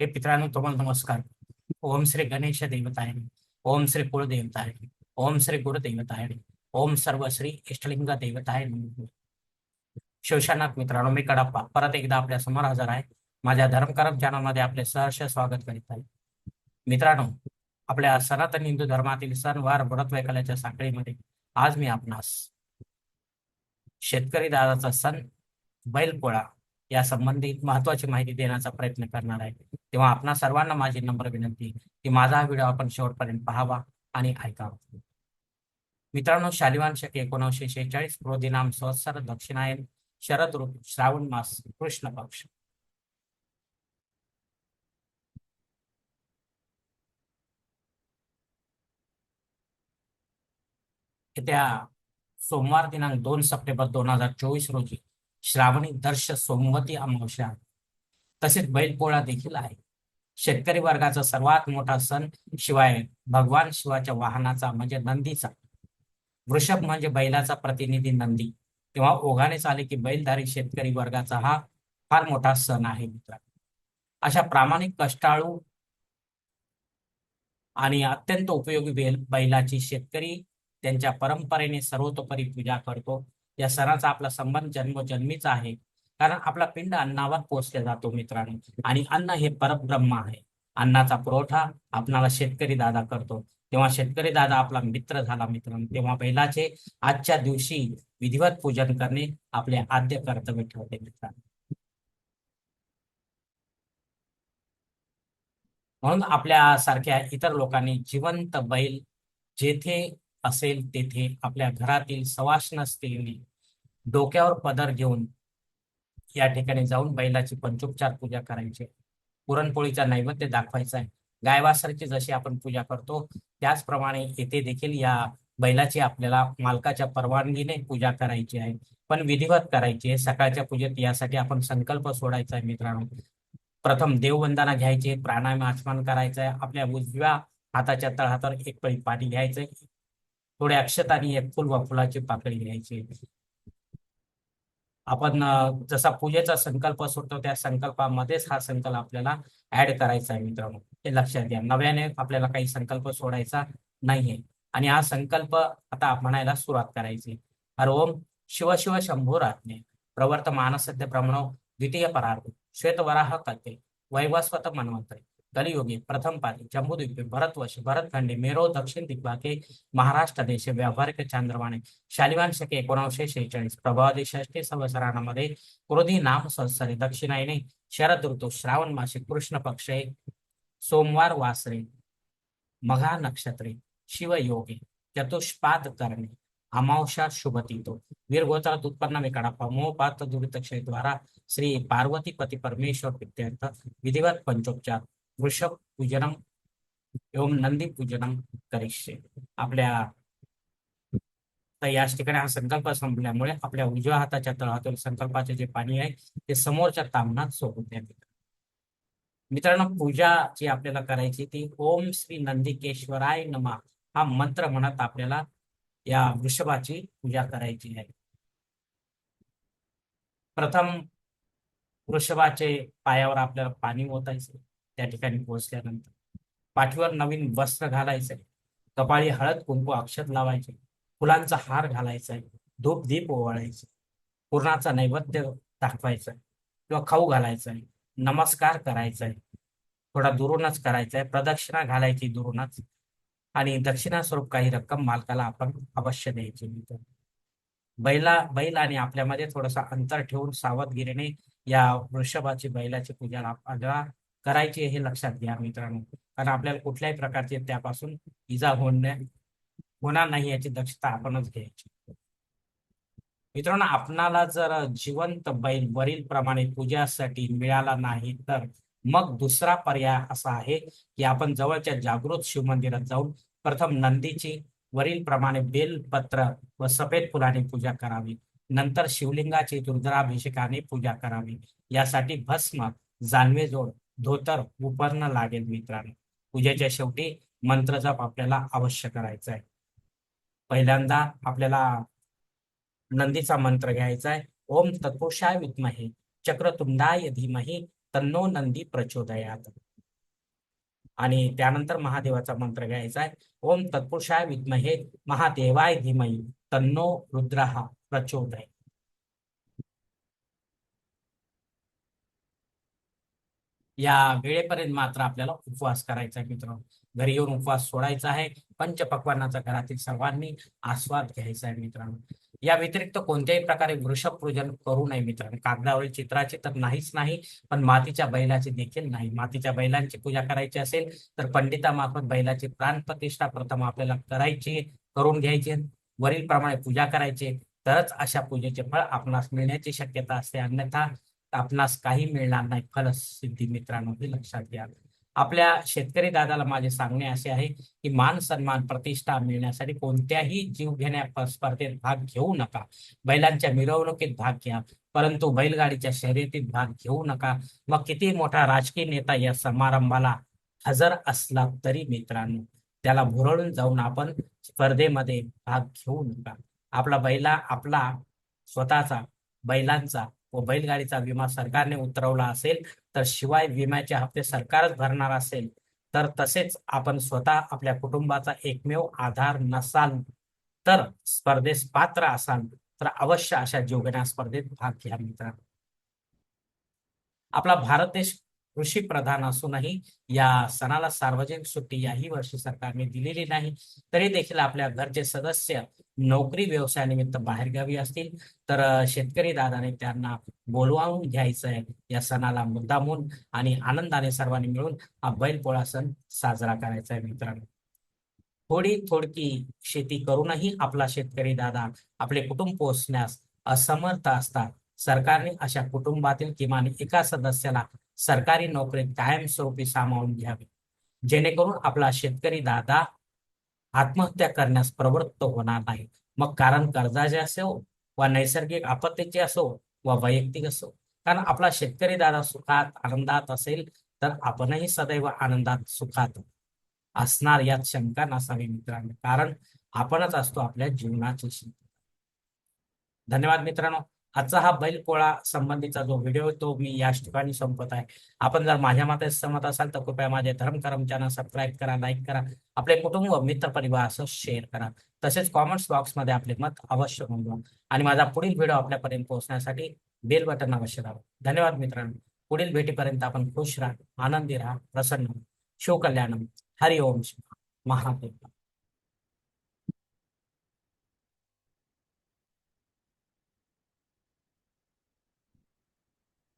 हे मित्रांनो तुम्हाला नमस्कार. ओम श्री गणेश देवताय. ओम श्री कुळदेवताय ओम श्री गुरुदेवताय. ओम सर्व श्री इष्टलिंग देवताय. शिवशानाथ मित्रांनो मी कडाप्पा. परत एकदा आपल्यासमोर हजर आहे. माझ्या धर्मकारम चॅनलमध्ये आपले सहर्ष स्वागत करीत आहे. मित्रांनो आपल्या सनातन हिंदू धर्मातील सणवार व्रत वैकल्याच्या साखळीमध्ये आज मी आपणास शेतकरी दादाचा सण बैलपोळा या संबंधित महत्वाची माहिती देण्याचा प्रयत्न करणार आहे. तेव्हा आपणा सर्वांना माझी नम्र विनंती की माझा हा व्हिडिओ आपण शेवटपर्यंत पाहावा आणि ऐकावा. मित्रांनो शालिवान शके एकोणीसशे शेहेचाळीस क्रोधीनाम संवत्सर दक्षिणायन शरद ऋतू श्रावण मास कृष्ण पक्ष. येत्या सोमवार दिनांक दोन सप्टेंबर दोन हजार चोवीस रोजी श्रावणी दर्श सोमवती अमावस्या तसेच बैलपोळा देखील आहे. शेतकरी वर्गाचा सर्वात मोठा सण शिवाय भगवान शिवाच्या वाहनाचा म्हणजे नंदीचा. वृषभ म्हणजे बैलाचा प्रतिनिधी नंदी. तेव्हा ओघाने आले की बैलधारी शेतकरी वर्गाचा हा फार मोठा सण आहे मित्रांनो. अशा प्रामाणिक कष्टाळू आणि अत्यंत उपयोगी बैल बैलाची शेतकरी त्यांच्या परंपरेने सर्वतोपरी पूजा करतो. या सणाचा आपला संबंध जन्मोजन्मीचा आहे. कारण आपला पिंड अन्नावर पोचला जातो मित्रांनो. आणि अन्न हे परब्रह्म आहे. अन्नाचा पुरवठा आपणाला शेतकरी दादा करतो. तेव्हा शेतकरी दादा आपला मित्र झाला मित्रांनो. तेव्हा बैलाचे आजच्या दिवशी विधिवत पूजन करणे आपले आद्य कर्तव्य ठरते मित्रांनो. म्हणून आपल्या सारख्या इतर लोकांनी जिवंत बैल जेथे असेल तेथे आपल्या घरातील सवाष्ण स्त्रीने डोक्यावर पदर घेऊन या ठिकाणी जाऊन बैलाची पंचोपचार पूजा करायची. पुरणपोळीचा नैवेद्य दाखवायचा आहे. गायवासरची जशी आपण पूजा करतो त्याचप्रमाणे येथे देखील या बैलाची आपल्याला मालकाच्या परवानगीने पूजा करायची आहे. पण विधिवत करायची आहे. सकाळच्या पूजेत यासाठी आपण संकल्प सोडायचा आहे मित्रांनो. प्रथम देववंदना घ्यायची प्राणायाम आचमन करायचं आहे. आपल्या उजव्या हाताच्या तळहातावर एक पळी पाणी थोडे अक्षत आणि एक फुल व फुलाची पाकळी घ्यायची. आपण जसा पूजेचा संकल्प सोडतो त्या संकल्पामध्येच हा संकल्प आपल्याला ऍड करायचा आहे मित्रांनो. हे लक्षात घ्या. नव्याने आपल्याला काही संकल्प सोडायचा नाहीये. आणि हा संकल्प आता म्हणायला सुरुवात करायची. हर ओम शिव शिव शंभू रात्ने प्रवर्त मानसद्य ब्रह्मणो द्वितीय परार्थ. श्वेतवराह कथे वैवस्वत मन्वंतरे. कलियुगे प्रथम पाली जम्बूद्वीपे भरतवर्ष भरतखंडे मेरो दक्षिण दिग्भागे महाराष्ट्र देशे व्यावहारिक चांद्रवाणी शालिवान शके एकोणीसशे शेहेचाळीस प्रभावती षष्टी संवत्सरामध्ये क्रोधी नाम संवत्सरे दक्षिणायने शरद ऋतू श्रावण मासिक कृष्ण पक्षे सोमवार वासरे मघा नक्षत्रे शिवयोगे चतुष्पाद करणे अमावशा शुभतीतो वीरगोत्रात उत्पन्न में मोहपात दुरितक्षय द्वारा श्री पार्वती पती परमेश्वर प्रीत्यर्थ विधिवत पंचोपचार वृषभ पूजनम एवं नंदी पूजनम करिष्ये. आपल्या तर याच ठिकाणी हा संकल्प संपल्यामुळे आपल्या उजव्या हाताच्या तळातील संकल्पाचे जे पाणी आहे ते समोरच्या तामणात सोडून द्या मित्रांनो पूजा जी आपल्याला करायची ती ओम श्री नंदिकेश्वराय नमा हा मंत्र म्हणत आपल्याला या वृषभाची पूजा करायची आहे. प्रथम वृषभाचे पायावर आपल्याला पाणी ओतायचे त्या ठिकाणी पोहोचल्यानंतर. पाठीवर नवीन वस्त्र घालायचंय कपाळी हळद कुंकू अक्षत लावायचे. फुलांचा हार घालायचा. आहे धूप दीप ओवाळायचे. पूर्णाचा नैवेद्य दाखवायचा. आहे किंवा खाऊ घालायचा. आहे नमस्कार करायचा. आहे थोडा दुरूनच करायचा. आहे प्रदक्षिणा घालायची दुरूनच. आणि दक्षिणा स्वरूप काही रक्कम मालकाला आपण अवश्य द्यायची. मित्र बैला बैल आणि आपल्यामध्ये थोडंसं अंतर ठेवून सावधगिरीने या वृषभाची बैलाची पूजा आपल्याला करायची हे लक्षात घ्या मित्रांनो. कारण आपल्याला कुठल्याही प्रकारचे त्यापासून इजा होण्या होणार नाही याची दक्षता आपणच घ्यायची. मित्रांनो आपणाला जर जिवंत बैल वरील प्रमाणे पूजासाठी मिळाला नाही तर मग दुसरा पर्याय असा आहे की आपण जवळच्या जागृत शिवमंदिरात जाऊन प्रथम नंदीची वरील प्रमाणे बेलपत्र व सफेद फुलाने पूजा करावी. नंतर शिवलिंगाची रुद्राभिषेकाने पूजा करावी. यासाठी भस्म जानवे जोड धोतर उपरणं लागेल मित्रांनो. पूजेच्या शेवटी मंत्र जप आपल्याला अवश्य करायचा आहे. पहिल्यांदा आपल्याला नंदीचा मंत्र घ्यायचा आहे. ओम तत्पुरुषाय विद्महे चक्रतुंडाय धीमही तन्नो नंदी प्रचोदयात. आणि त्यानंतर महादेवाचा मंत्र घ्यायचा आहे. ओम तत्पुरुषाय विद्महे महादेवाय धीमही तन्नो रुद्रहा प्रचोदय या वेळेपर्यंत मात्र आपल्याला उपवास करायचा आहे मित्रांनो. घरी येऊन उपवास सोडायचा आहे. पंचपक्वानाचा घरातील सर्वांनी आस्वाद घ्यायचा आहे मित्रांनो. या व्यतिरिक्त कोणत्याही प्रकारे वृषभ पूजन करू नये मित्रांनो. कागदावरील चित्राचे तर नाहीच नाही पण मातीच्या बैलाचे देखील नाही. मातीच्या बैलांची पूजा करायची असेल तर पंडितामार्फत बैलाची प्राणप्रतिष्ठा प्रथम आपल्याला करायची करून घ्यायची. वरील प्रमाणे पूजा करायची. तरच अशा पूजेचे फळ आपणास मिळण्याची शक्यता असते. अन्यथा आपणास काही मिळणार नाही. फल सिद्धी मित्रांनो हे लक्षात घ्या. आपल्या शेतकरी दादाला माझे सांगणे असे आहे की मान सन्मान प्रतिष्ठा मिळण्यासाठी कोणत्याही जीव घेण्या स्पर्धेत भाग घेऊ नका. बैलांच्या मिरवणुकीत भाग घ्या. परंतु बैलगाडीच्या शर्यतीत भाग घेऊ नका. मग किती मोठा राजकीय नेता या समारंभाला हजर असला तरी मित्रांनो त्याला भुरळून जाऊन आपण स्पर्धेमध्ये भाग घेऊ नका. आपला बैला आपला स्वतःचा बैलांचा व बैलगाडीचा विमा सरकारने उतरवला असेल तर शिवाय विम्याचे हप्ते सरकारच भरणार असेल. तर तसेच आपण स्वतः आपल्या कुटुंबाचा एकमेव आधार नसाल तर स्पर्धेस पात्र असाल तर अवश्य अशा जीवघेण्या स्पर्धेत भाग घ्या मित्रांनो. आपला भारत देश कृषी प्रधान असूनही या सणाला सार्वजनिक सुट्टी याही वर्षी सरकारने दिलेली नाही. तरी देखील आपल्या घरचे सदस्य नोकरी व्यवसायानिमित्त बाहेरगावी असतील. तर शेतकरी दादाने त्यांना बोलवावून घ्यायचं आहे या सणाला मुद्दामून आणि आनंदाने सर्वांनी मिळून हा बैलपोळा सण साजरा करायचा आहे मित्रांनो. थोडी थोडकी शेती करूनही आपला शेतकरी दादा आपले कुटुंब पोचण्यास असमर्थ असतात. सरकारने अशा कुटुंबातील किमान एका सदस्याला सरकारी नोकरीत कायमस्वरूपी सामावून घ्यावे. जेणेकरून आपला शेतकरी दादा आत्महत्या करण्यास प्रवृत्त होणार नाही. मग कारण कर्जाचे असो व नैसर्गिक आपत्तीचे असो व वैयक्तिक असो. कारण आपला शेतकरी दादा सुखात आनंदात असेल तर आपणही सदैव आनंदात सुखात असणार यात शंका नसावी मित्रांनो. कारण आपणच असतो आपल्या जीवनाची धन्यवाद मित्रांनो. आजचा हा बैलपोळा संबंधीचा जो व्हिडिओ तो मी याच ठिकाणी संपत आहे. आपण जर माझ्या मते सहमत असाल तर कृपया माझे धर्मकरम चॅनल सबस्क्राईब करा लाईक करा. आपले कुटुंब मित्र परिवार असं शेअर करा. तसेच कॉमेंट्स बॉक्समध्ये आपले मत अवश्य नोंदवा. आणि माझा पुढील व्हिडिओ आपल्यापर्यंत पोहोचण्यासाठी बेल बटन अवश्य दाबा. धन्यवाद मित्रांनो. पुढील भेटीपर्यंत आपण खुश राहा आनंदी राहा प्रसन्न शिवकल्याणम. हरि ओम महादेव.